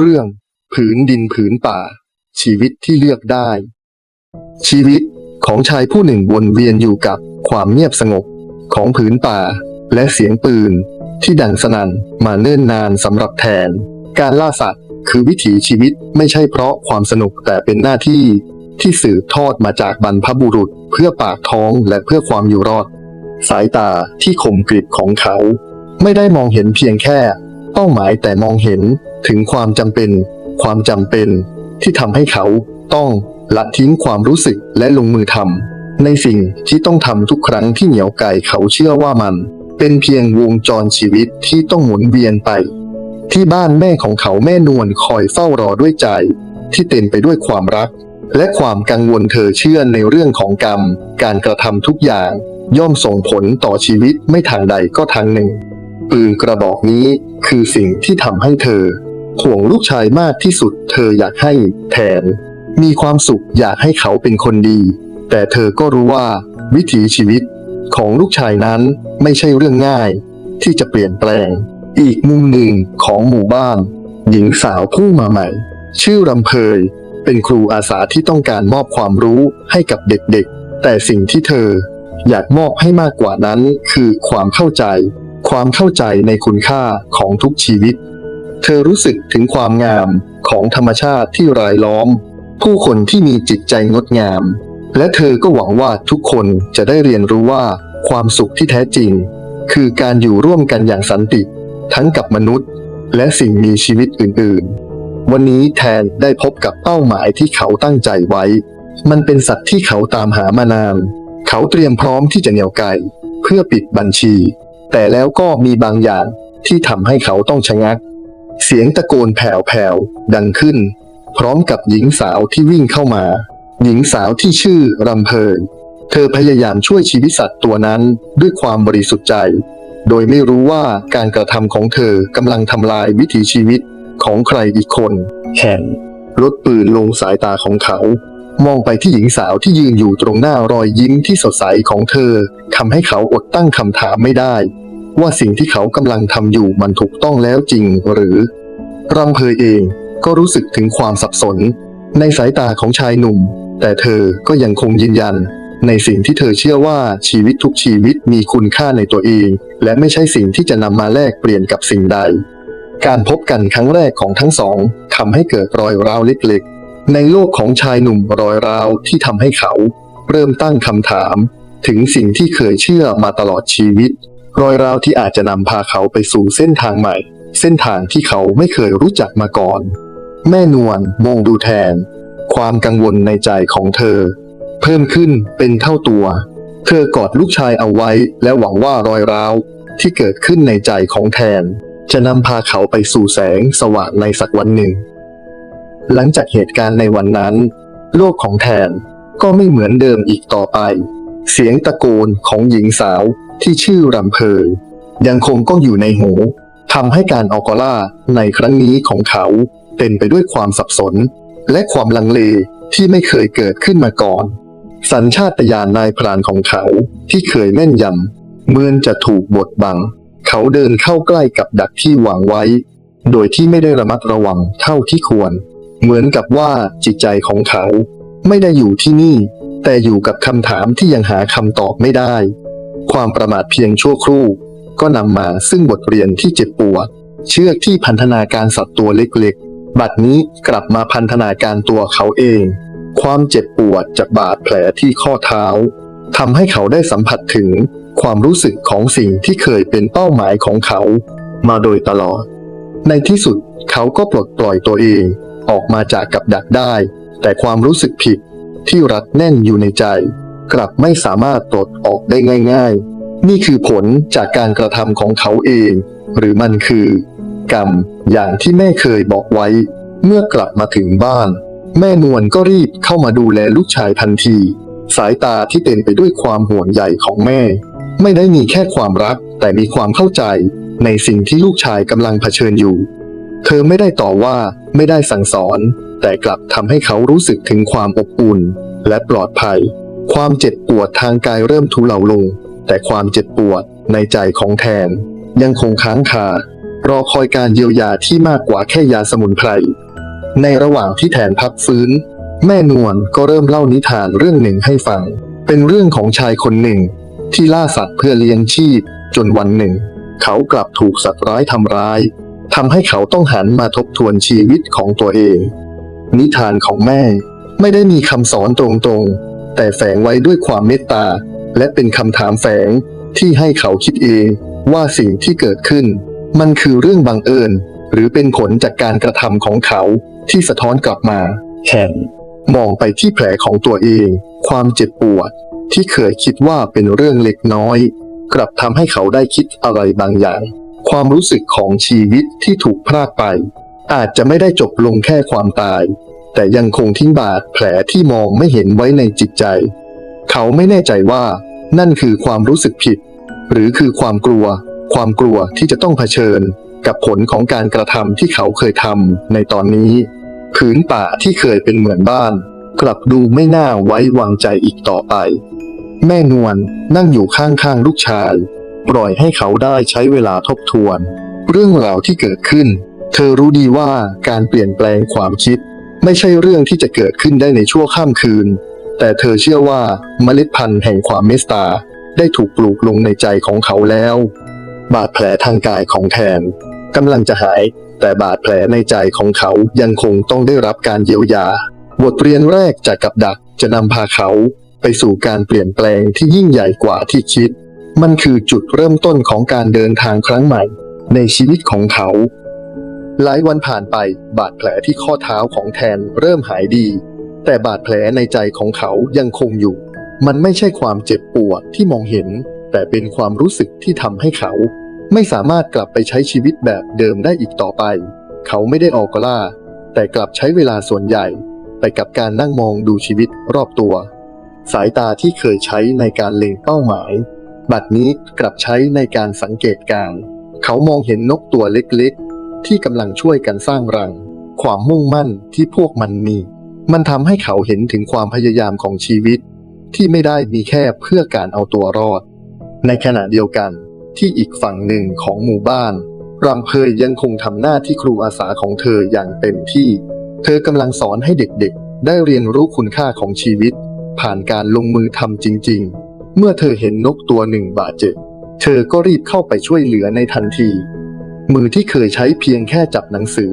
เรื่องผืนดินผืนป่า ชีวิตที่เลือกได้ ชีวิตของชายผู้หนึ่งวนเวียนอยู่กับความเงียบสงบของผืนป่า และเสียงปืนที่ดังสนั่นมาเนิ่นนานสำหรับแทน การล่าสัตว์คือวิถีชีวิตไม่ใช่เพราะความสนุกแต่เป็นหน้าที่ที่สืบทอดมาจากบรรพบุรุษเพื่อปากท้องและเพื่อความอยู่รอด สายตาที่คมกริบของเขา ไม่ได้มองเห็นเพียงแค่ เป้าหมายแต่มองเห็นถึงความจำเป็น ความจำเป็น ที่ทำให้เขาต้องละทิ้งความรู้สึกและลงมือทำในสิ่งที่ต้องทำทุกครั้งที่เหนียวไก่เขาเชื่อว่ามัน เป็นเพียงวงจรชีวิตที่ต้องหมุนเวียนไป ที่บ้านแม่ของเขาแม่นวลคอยเฝ้ารอด้วยใจ ที่เต็มไปด้วยความรัก และความกังวลเธอเชื่อในเรื่องของกรรม การกระทำทุกอย่าง ย่อมส่งผลต่อชีวิตไม่ทางใดก็ทางหนึ่ง ปืนกระบอกนี้คือสิ่งที่ทำให้เธอห่วงลูกชายมากที่สุด เธออยากให้แทน มีความสุขอยากให้เขาเป็นคนดี แต่เธอก็รู้ว่า วิถีชีวิตของลูกชายนั้นไม่ใช่เรื่องง่าย ที่จะเปลี่ยนแปลง อีกมุมหนึ่งของหมู่บ้าน หญิงสาวผู้มาใหม่ ชื่อรำเพย เป็นครูอาสาที่ต้องการมอบความรู้ให้กับเด็กๆ แต่สิ่งที่เธออยากมอบให้มากกว่านั้นคือความเข้าใจ ความเข้าใจในคุณค่าของทุกชีวิต เธอรู้สึกถึงความงามของธรรมชาติที่รายล้อม ผู้คนที่มีจิตใจงดงาม และเธอก็หวังว่าทุกคนจะได้เรียนรู้ว่าความสุขที่แท้จริง คือการอยู่ร่วมกันอย่างสันติ ทั้งกับมนุษย์ และสิ่งมีชีวิตอื่น ๆ วันนี้แทนได้พบกับเป้าหมายที่เขาตั้งใจไว้ มันเป็นสัตว์ที่เขาตามหามานาน เขาเตรียมพร้อมที่จะเหนี่ยวไกเพื่อปิดบัญชี แต่แล้วก็มีบางอย่างที่ทำให้เขาต้องชะงัก เสียงตะโกนแผ่วๆดังขึ้น พร้อมกับหญิงสาวที่วิ่งเข้ามา หญิงสาวที่ชื่อรำเพยเธอพยายามช่วยชีวิตสัตว์ตัวนั้นด้วยความบริสุทธิ์ใจ โดยไม่รู้ว่าการกระทำของเธอกำลังทำลายวิถีชีวิตของใครอีกคนแข่งลดปืนลงสายตาของเขา มองไปที่หญิงสาวที่ยืนอยู่ตรงหน้ารอยยิ้มที่สดใสของเธอทำให้เขาอดตั้งคำถามไม่ได้ ว่าสิ่งที่เขากำลังทำอยู่มันถูกต้องแล้วจริงหรือรำเพยเองก็รู้สึกถึงความสับสน ในสายตาของชายหนุ่ม แต่เธอก็ยังคงยืนยัน ในสิ่งที่เธอเชื่อว่าชีวิตทุกชีวิตมีคุณค่าในตัวเอง และไม่ใช่สิ่งที่จะนำมาแลกเปลี่ยนกับสิ่งใด การพบกันครั้งแรกของทั้งสองทำให้เกิดรอยร้าวเล็กๆ ในโลกของชายหนุ่มรอยร้าวที่ทำให้เขา เริ่มตั้งคำถาม ถึงสิ่งที่เคยเชื่อมาตลอดชีวิต รอยร้าวที่อาจจะนำพาเขาไปสู่เส้นทางใหม่ เส้นทางที่เขาไม่เคยรู้จักมาก่อน แม่นวลมองดูแทน ความกังวลในใจของเธอ เพิ่มขึ้นเป็นเท่าตัว เธอกอดลูกชายเอาไว้ และหวังว่ารอยร้าวที่เกิดขึ้นในใจของแทน จะนำพาเขาไปสู่แสงสว่างในสักวันหนึ่ง หลังจากเหตุการณ์ในวันนั้น โลกของแทนก็ไม่เหมือนเดิมอีกต่อไป เสียงตะโกนของหญิงสาวที่ชื่อรำเพยยังคงก้องอยู่ในหูทำให้การออกอล่าในครั้งนี้ของเขาเต็มไปด้วยความสับสน และความลังเลที่ไม่เคยเกิดขึ้นมาก่อน สัญชาตญาณนายพรานของเขาที่เคยแม่นยำเมือนจะถูกบดบัง เขาเดินเข้าใกล้กับดักที่วางไว้ โดยที่ไม่ได้ระมัดระวังเท่าที่ควร เหมือนกับว่าจิตใจของเขา ไม่ได้อยู่ที่นี่ แต่อยู่กับคำถามที่ยังหาคำตอบไม่ได้ ความประมาทเพียงชั่วครู่ ก็นำมาซึ่งบทเรียนที่เจ็บปวด เชือกที่พันธนาการสัตว์ตัวเล็กๆ บัดนี้กลับมาพันธนาการตัวเขาเอง ความเจ็บปวดจากบาดแผลที่ข้อเท้าทำให้เขาได้สัมผัสถึงความรู้สึกของสิ่งที่เคยเป็นเป้าหมายของเขา มาโดยตลอด ในที่สุดเขาก็ปลดปล่อยตัวเอง ออกมาจากกับดักได้ แต่ความรู้สึกผิดที่รัดแน่นอยู่ในใจ กลับไม่สามารถปลดออกได้ง่าย ๆ นี่คือผลจากการกระทำของเขาเอง หรือมันคือ กรรมอย่างที่แม่เคยบอกไว้ เมื่อกลับมาถึงบ้าน แม่นวลก็รีบเข้ามาดูแลลูกชายทันที สายตาที่เต็มไปด้วยความห่วงใยของแม่ ไม่ได้มีแค่ความรักแต่มีความเข้าใจในสิ่งที่ลูกชายกำลังเผชิญอยู่ เธอไม่ได้ต่อว่าไม่ได้สั่งสอน แต่กลับทำให้เขารู้สึกถึงความอบอุ่น และปลอดภัย ความเจ็บปวดทางกายเริ่มทุเลาลง แต่ความเจ็บปวดในใจของแทน ยังคงค้างคารอคอยการเยียวยาที่มากกว่าแค่ยาสมุนไพร ในระหว่างที่แทนพักฟื้น แม่นวลก็เริ่มเล่านิทานเรื่องหนึ่งให้ฟัง เป็นเรื่องของชายคนหนึ่ง ที่ล่าสัตว์เพื่อเลี้ยงชีพ จนวันหนึ่ง เขากลับถูกสัตว์ร้ายทำร้าย ทำให้เขาต้องหันมาทบทวนชีวิตของตัวเอง นิทานของแม่ไม่ได้มีคำสอนตรงๆ แต่แฝงไว้ด้วยความเมตตา และเป็นคำถามแฝงที่ให้เขาคิดเองว่าสิ่งที่เกิดขึ้น มันคือเรื่องบังเอิญ หรือเป็นผลจากการกระทำของเขาที่สะท้อนกลับมาแคนมองไปที่แผลของตัวเอง ความเจ็บปวด ที่เคยคิดว่าเป็นเรื่องเล็กน้อย กลับทำให้เขาได้คิดอะไรบางอย่าง ความรู้สึกของชีวิตที่ถูกพรากไป อาจจะไม่ได้จบลงแค่ความตาย แต่ยังคงทิ้งบาดแผลที่มองไม่เห็นไว้ในจิตใจ เขาไม่แน่ใจว่านั่นคือความรู้สึกผิด หรือคือความกลัว ความกลัวที่จะต้องเผชิญ กับผลของการกระทำที่เขาเคยทำในตอนนี้ผืนป่าที่เคยเป็นเหมือนบ้าน กลับดูไม่น่าไว้วางใจอีกต่อไป แม่นวลนั่งอยู่ข้างๆลูกชาย ปล่อยให้เขาได้ใช้เวลาทบทวน เรื่องราวที่เกิดขึ้น เธอรู้ดีว่าการเปลี่ยนแปลงความคิด ไม่ใช่เรื่องที่จะเกิดขึ้นได้ในชั่วข้ามคืน แต่เธอเชื่อว่าเมล็ดพันธุ์แห่งความเมตตาได้ถูกปลูกลงในใจของเขาแล้ว บาดแผลทางกายของแทนกำลังจะหาย แต่บาดแผลในใจของเขายังคงต้องได้รับการเยียวยา บทเรียนแรกจากกับดักจะนำพาเขาไปสู่การเปลี่ยนแปลงที่ยิ่งใหญ่กว่าที่คิด มันคือจุดเริ่มต้นของการเดินทางครั้งใหม่ ในชีวิตของเขา หลายวันผ่านไปบาดแผลที่ข้อเท้าของแทนเริ่มหายดี แต่บาดแผลในใจของเขายังคงอยู่ มันไม่ใช่ความเจ็บปวดที่มองเห็น แต่เป็นความรู้สึกที่ทำให้เขา ไม่สามารถกลับไปใช้ชีวิตแบบเดิมได้อีกต่อไป เขาไม่ได้ออกล่า แต่กลับใช้เวลาส่วนใหญ่ ไปกับการนั่งมองดูชีวิตรอบตัว สายตาที่เคยใช้ในการเล็งเป้าหมาย บัดนี้กลับใช้ในการสังเกตการ เขามองเห็นนกตัวเล็กๆ ที่กำลังช่วยกันสร้างรัง ความมุ่งมั่นที่พวกมันมี มันทำให้เขาเห็นถึงความพยายามของชีวิต ที่ไม่ได้มีแค่เพื่อการเอาตัวรอด ในขณะเดียวกันที่อีกฝั่งหนึ่งของหมู่บ้านรำเพยยังคงทำหน้าที่ครูอาสาของเธออย่างเต็มที่ เธอกำลังสอนให้เด็กๆ ได้เรียนรู้คุณค่าของชีวิต ผ่านการลงมือทำจริง ๆ เมื่อเธอเห็นนกตัวหนึ่งบาดเจ็บ เธอก็รีบเข้าไปช่วยเหลือในทันที มือที่เคยใช้เพียงแค่จับหนังสือ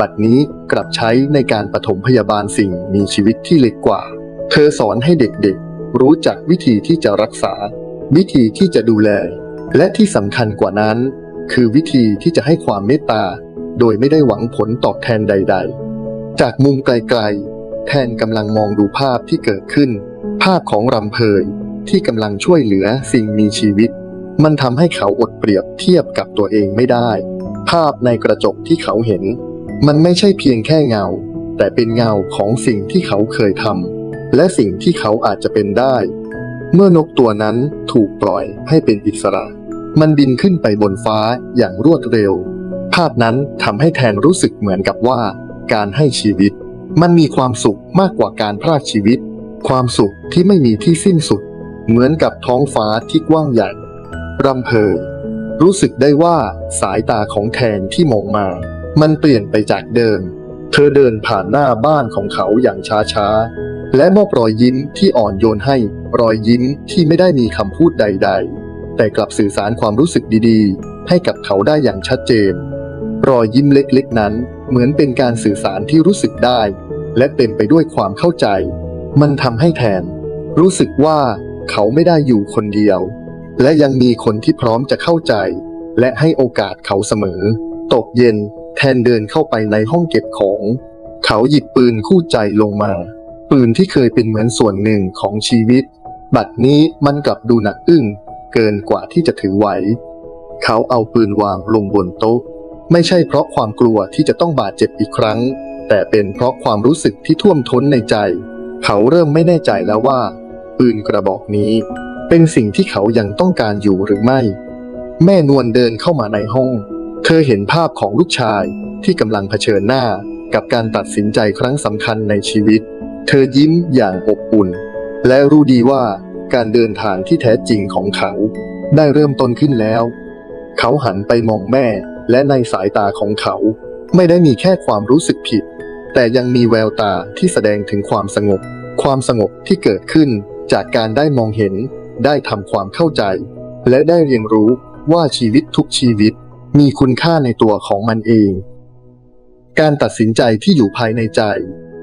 บัดนี้กลับใช้ในการปฐมพยาบาลสิ่งมีชีวิตที่เล็กกว่า เธอสอนให้เด็กๆ รู้จักวิธีที่จะรักษา วิธีที่จะดูแล และที่สำคัญกว่านั้น คือวิธีที่จะให้ความเมตตา โดยไม่ได้หวังผลตอบแทนใด ๆ จากมุมไกลๆ แทนกำลังมองดูภาพที่เกิดขึ้น ภาพของรำเพย ที่กำลังช่วยเหลือสิ่งมีชีวิต มันทำให้เขาอดเปรียบเทียบกับตัวเองไม่ได้ ภาพในกระจกที่เขาเห็น มันไม่ใช่เพียงแค่เงา แต่เป็นเงาของสิ่งที่เขาเคยทำและสิ่งที่เขาอาจจะเป็นได้ เมื่อนกตัวนั้นถูกปล่อยให้เป็นอิสระ มันบินขึ้นไปบนฟ้าอย่างรวดเร็ว ภาพนั้นทำให้แทนรู้สึกเหมือนกับว่า การให้ชีวิต มันมีความสุขมากกว่าการพรากชีวิต ความสุขที่ไม่มีที่สิ้นสุด เหมือนกับท้องฟ้าที่กว้างใหญ่รำเพยรู้สึกได้ว่าสายตาของแทนที่มองมา มันเปลี่ยนไปจากเดิม เธอเดินผ่านหน้าบ้านของเขาอย่างช้าๆ และมอบรอยยิ้มที่อ่อนโยนให้ รอยยิ้มที่ไม่ได้มีคำพูดใด ๆ แต่กลับสื่อสารความรู้สึกดีๆ ให้กับเขาได้อย่างชัดเจน รอยยิ้มเล็กๆ นั้นเหมือนเป็นการสื่อสารที่รู้สึกได้ และเต็มไปด้วยความเข้าใจ มันทำให้แทน รู้สึกว่า เขาไม่ได้อยู่คนเดียว และยังมีคนที่พร้อมจะเข้าใจ และให้โอกาสเขาเสมอ ตกเย็นแทนเดินเข้าไปในห้องเก็บของ เขาหยิบปืนคู่ใจลงมา ปืนที่เคยเป็นเหมือนส่วนหนึ่งของชีวิต บัดนี้มันกลับดูหนักอึ้งเกินกว่าที่จะถือไหว เขาเอาปืนวางลงบนโต๊ะ ไม่ใช่เพราะความกลัวที่จะต้องบาดเจ็บอีกครั้ง แต่เป็นเพราะความรู้สึกที่ท่วมท้นในใจ เขาเริ่มไม่แน่ใจแล้วว่า ปืนกระบอกนี้ เป็นสิ่งที่เขายังต้องการอยู่หรือไม่ แม่นวลเดินเข้ามาในห้อง เธอเห็นภาพของลูกชายที่กำลังเผชิญหน้ากับการตัดสินใจครั้งสำคัญในชีวิต เธอยิ้มอย่างอบอุ่น และรู้ดีว่าการเดินทางที่แท้จริงของเขา ได้เริ่มต้นขึ้นแล้ว เขาหันไปมองแม่ และในสายตาของเขา ไม่ได้มีแค่ความรู้สึกผิด แต่ยังมีแววตาที่แสดงถึงความสงบ ความสงบที่เกิดขึ้น จากการได้มองเห็น ได้ทำความเข้าใจ และได้เรียนรู้ว่าชีวิตทุกชีวิต มีคุณค่าในตัวของมันเอง การตัดสินใจที่อยู่ภายในใจ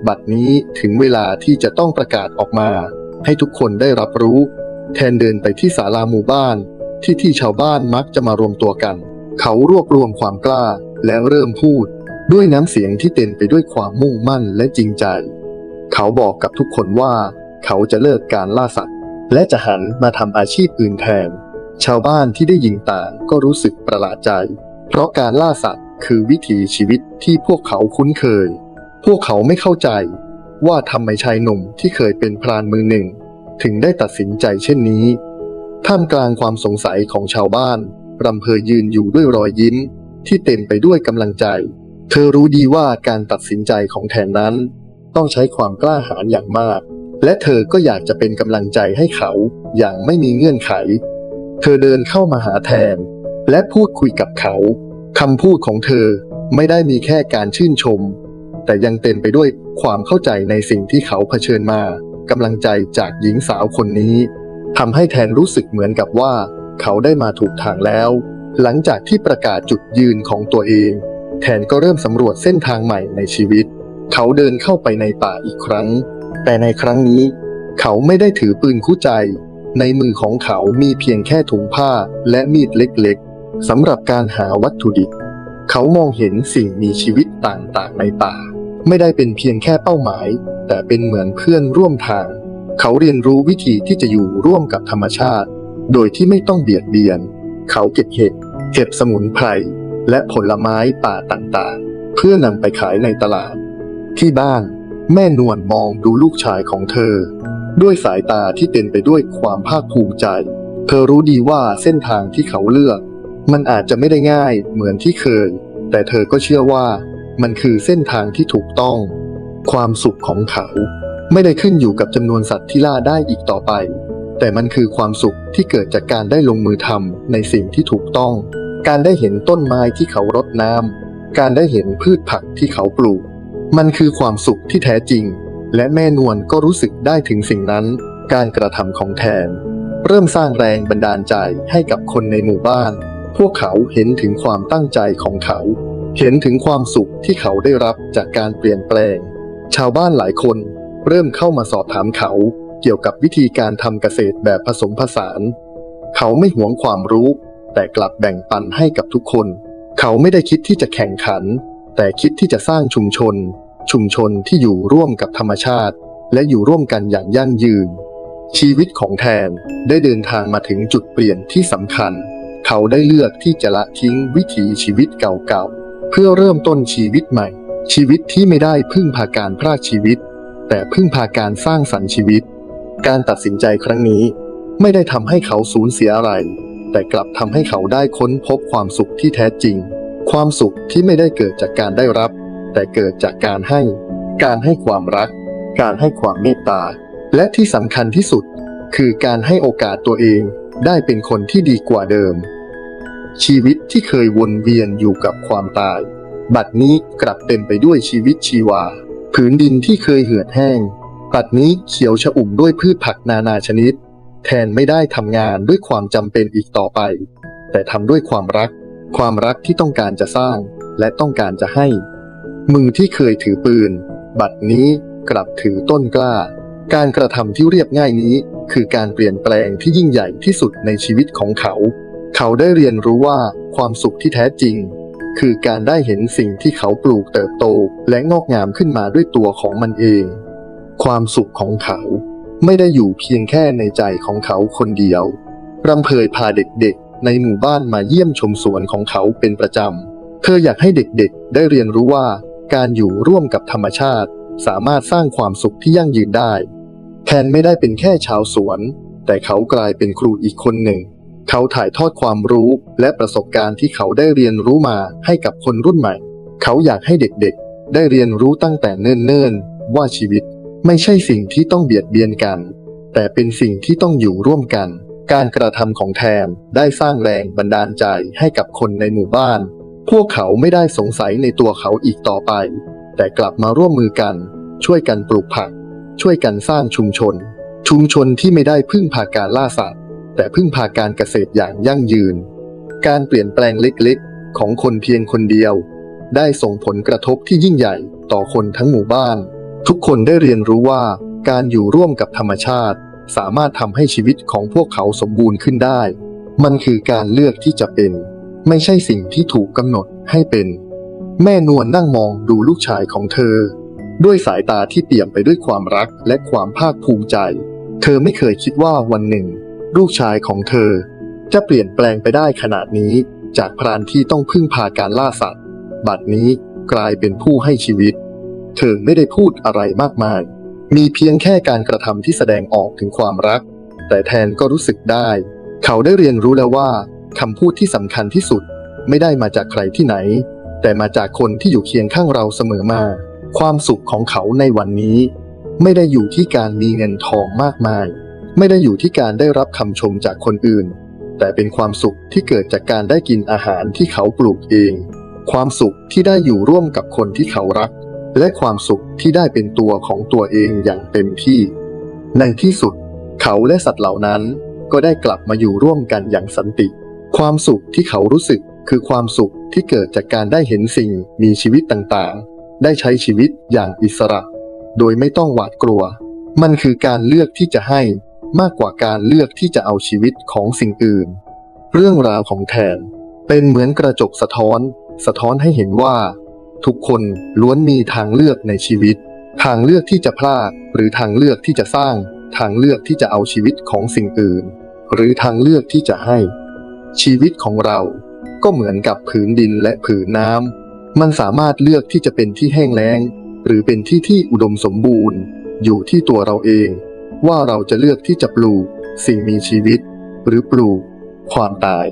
บัดนี้ถึงเวลาที่จะต้องประกาศออกมา ให้ทุกคนได้รับรู้ แทนเดินไปที่ศาลาหมู่บ้าน ที่ที่ชาวบ้านมักจะมารวมตัวกัน เขารวบรวมความกล้าและเริ่มพูดด้วยน้ำเสียงที่เต็มไปด้วยความมุ่งมั่นและจริงใจ เขาบอกกับทุกคนว่า เขาจะเลิกการล่าสัตว์ และจะหันมาทำอาชีพอื่นแทน ชาวบ้านที่ได้ยินต่างก็รู้สึกประหลาดใจ เพราะการล่าสัตว์คือวิถีชีวิตที่พวกเขาคุ้นเคย พวกเขาไม่เข้าใจ ว่าทำไมชายหนุ่มที่เคยเป็นพรานมือหนึ่ง ถึงได้ตัดสินใจเช่นนี้ ท่ามกลางความสงสัยของชาวบ้านรำเพยยืนอยู่ด้วยรอยยิ้ม ที่เต็มไปด้วยกำลังใจ เธอรู้ดีว่าการตัดสินใจของแทนนั้น ต้องใช้ความกล้าหาญอย่างมาก และเธอก็อยากจะเป็นกำลังใจให้เขาอย่างไม่มีเงื่อนไข เธอเดินเข้ามาหาแทน และพูดคุยกับเขาคำพูดของเธอไม่ได้มีแค่การชื่นชม แต่ยังเต็มไปด้วยความเข้าใจในสิ่งที่เขาเผชิญมากำลังใจจากหญิงสาวคนนี้ทำให้แทนรู้สึกเหมือนกับว่า เขาได้มาถูกทางแล้ว หลังจากที่ประกาศจุดยืนของตัวเอง แทนก็เริ่มสำรวจเส้นทางใหม่ในชีวิต เขาเดินเข้าไปในป่าอีกครั้ง แต่ในครั้งนี้ เขาไม่ได้ถือปืนคู่ใจ ในมือของเขามีเพียงแค่ถุงผ้าและมีดเล็กๆสำหรับการหาวัตถุดิบ เขามองเห็นสิ่งมีชีวิตต่างๆในป่า ไม่ได้เป็นเพียงแค่เป้าหมาย แต่เป็นเหมือนเพื่อนร่วมทาง เขาเรียนรู้วิธีที่จะอยู่ร่วมกับธรรมชาติ โดยที่ไม่ต้องเบียดเบียน เขาเก็บเห็ดเก็บสมุนไพรและผลไม้ป่าต่างๆ เพื่อนำไปขายในตลาด ที่บ้าน แม่นวลมองดูลูกชายของเธอ ด้วยสายตาที่เต็มไปด้วยความภาคภูมิใจ เธอรู้ดีว่าเส้นทางที่เขาเลือก มันอาจจะไม่ได้ง่ายเหมือนที่เคย แต่เธอก็เชื่อว่ามันคือเส้นทางที่ถูกต้อง ความสุขของเขา ไม่ได้ขึ้นอยู่กับจำนวนสัตว์ที่ล่าได้อีกต่อไป แต่มันคือความสุขที่เกิดจากการได้ลงมือทำในสิ่งที่ถูกต้อง การได้เห็นต้นไม้ที่เขารดน้ำการได้เห็นพืชผักที่เขาปลูก มันคือความสุขที่แท้จริง และแม่นวลก็รู้สึกได้ถึงสิ่งนั้น การกระทำของแทน เริ่มสร้างแรงบันดาลใจให้กับคนในหมู่บ้าน พวกเขาเห็นถึงความตั้งใจของเขา เห็นถึงความสุขที่เขาได้รับจากการเปลี่ยนแปลง ชาวบ้านหลายคน เริ่มเข้ามาสอบถามเขา เกี่ยวกับวิธีการทำเกษตรแบบผสมผสาน เขาไม่หวงความรู้ แต่กลับแบ่งปันให้กับทุกคน เขาไม่ได้คิดที่จะแข่งขัน แต่คิดที่จะสร้างชุมชน ชุมชนที่อยู่ร่วมกับธรรมชาติ และอยู่ร่วมกันอย่างยั่งยืน ชีวิตของแทนได้เดินทางมาถึงจุดเปลี่ยนที่สำคัญ เขาได้เลือกที่จะละทิ้งวิถีชีวิตเก่าๆ เพื่อเริ่มต้นชีวิตใหม่ ชีวิตที่ไม่ได้พึ่งพาการพรากชีวิต แต่พึ่งพาการสร้างสรรค์ชีวิต การตัดสินใจครั้งนี้ ไม่ได้ทำให้เขาสูญเสียอะไร แต่กลับทำให้เขาได้ค้นพบความสุขที่แท้จริง ความสุขที่ไม่ได้เกิดจากการได้รับ แต่เกิดจากการให้ การให้ความรัก การให้ความเมตตา และที่สำคัญที่สุด คือการให้โอกาสตัวเองได้เป็นคนที่ดีกว่าเดิม ชีวิตที่เคยวนเวียนอยู่กับความตาย บัดนี้กลับเต็มไปด้วยชีวิตชีวา ผืนดินที่เคยเหือดแห้งบัดนี้เขียวชอุ่มด้วยพืชผักนานาชนิด แทนไม่ได้ทำงานด้วยความจำเป็นอีกต่อไป แต่ทำด้วยความรัก ความรักที่ต้องการจะสร้างและต้องการจะให้มือที่เคยถือปืน บัดนี้กลับถือต้นกล้า การกระทำที่เรียบง่ายนี้ คือการเปลี่ยนแปลงที่ยิ่งใหญ่ที่สุดในชีวิตของเขา เขาได้เรียนรู้ว่าความสุขที่แท้จริง คือการได้เห็นสิ่งที่เขาปลูกเติบโต และงอกงามขึ้นมาด้วยตัวของมันเอง ความสุขของเขาไม่ได้อยู่เพียงแค่ในใจของเขาคนเดียวรำเพยพาเด็กๆ ในหมู่บ้านมาเยี่ยมชมสวนของเขาเป็นประจำ เธออยากให้เด็กๆ ได้เรียนรู้ว่าการอยู่ร่วมกับธรรมชาติ สามารถสร้างความสุขที่ยั่งยืนได้ แทนไม่ได้เป็นแค่ชาวสวน แต่เขากลายเป็นครูอีกคนหนึ่ง เขาถ่ายทอดความรู้และประสบการณ์ที่เขาได้เรียนรู้มาให้กับคนรุ่นใหม่ เขาอยากให้เด็กๆ ได้เรียนรู้ตั้งแต่เนิ่นๆ ว่าชีวิตไม่ใช่สิ่งที่ต้องเบียดเบียนกัน แต่เป็นสิ่งที่ต้องอยู่ร่วมกัน การกระทำของแทนได้สร้างแรงบันดาลใจให้กับคนในหมู่บ้านพพวกเขาไม่ได้สงสัยในตัวเขาอีกต่อไป แต่กลับมาร่วมมือกัน ช่วยกันปลูกผัก ช่วยกันสร้างชุมชน ชุมชนที่ไม่ได้พึ่งพาการล่าสัตว์แต่พึ่งพาการเกษตรอย่างยั่งยืน การเปลี่ยนแปลงเล็กๆ ของคนเพียงคนเดียว ได้ส่งผลกระทบที่ยิ่งใหญ่ต่อคนทั้งหมู่บ้าน ทุกคนได้เรียนรู้ว่าการอยู่ร่วมกับธรรมชาติ สามารถทำให้ชีวิตของพวกเขาสมบูรณ์ขึ้นได้ มันคือการเลือกที่จะเป็น ไม่ใช่สิ่งที่ถูกกำหนดให้เป็น แม่นวลนั่งมองดูลูกชายของเธอ ด้วยสายตาที่เปี่ยมไปด้วยความรักและความภาคภูมิใจ เธอไม่เคยคิดว่าวันหนึ่ง ลูกชายของเธอ จะเปลี่ยนแปลงไปได้ขนาดนี้ จากพรานที่ต้องพึ่งพาการล่าสัตว์ บัดนี้กลายเป็นผู้ให้ชีวิต เธอไม่ได้พูดอะไรมากมาย มีเพียงแค่การกระทำที่แสดงออกถึงความรัก แต่แทนก็รู้สึกได้ เขาได้เรียนรู้แล้วว่าคำพูดที่สำคัญที่สุดไม่ได้มาจากใครที่ไหน แต่มาจากคนที่อยู่เคียงข้างเราเสมอมา ความสุขของเขาในวันนี้ ไม่ได้อยู่ที่การมีเงินทองมากมาย ไม่ได้อยู่ที่การได้รับคำชมจากคนอื่น แต่เป็นความสุขที่เกิดจากการได้กินอาหารที่เขาปลูกเอง ความสุขที่ได้อยู่ร่วมกับคนที่เขารัก และความสุขที่ได้เป็นตัวของตัวเองอย่างเต็มที่ ในที่สุด เขาและสัตว์เหล่านั้นก็ได้กลับมาอยู่ร่วมกันอย่างสันติ ความสุขที่เขารู้สึกคือความสุขที่เกิดจากการได้เห็นสิ่งมีชีวิตต่างๆ ได้ใช้ชีวิตอย่างอิสระ โดยไม่ต้องหวาดกลัว มันคือการเลือกที่จะให้มากกว่าการเลือกที่จะเอาชีวิตของสิ่งอื่น เรื่องราวของแทนเป็นเหมือนกระจกสะท้อน สะท้อนให้เห็นว่า ทุกคนล้วนมีทางเลือกในชีวิต ทางเลือกที่จะพลาด หรือทางเลือกที่จะสร้าง ทางเลือกที่จะเอาชีวิตของสิ่งอื่น หรือทางเลือกที่จะให้ ชีวิตของเราก็เหมือนกับผืนดินและผืนน้ำมันสามารถเลือกที่จะเป็นที่แห้งแล้ง หรือเป็นที่ที่อุดมสมบูรณ์ อยู่ที่ตัวเราเอง ว่าเราจะเลือกที่จะปลูก สิ่งมีชีวิต หรือปลูก ความตาย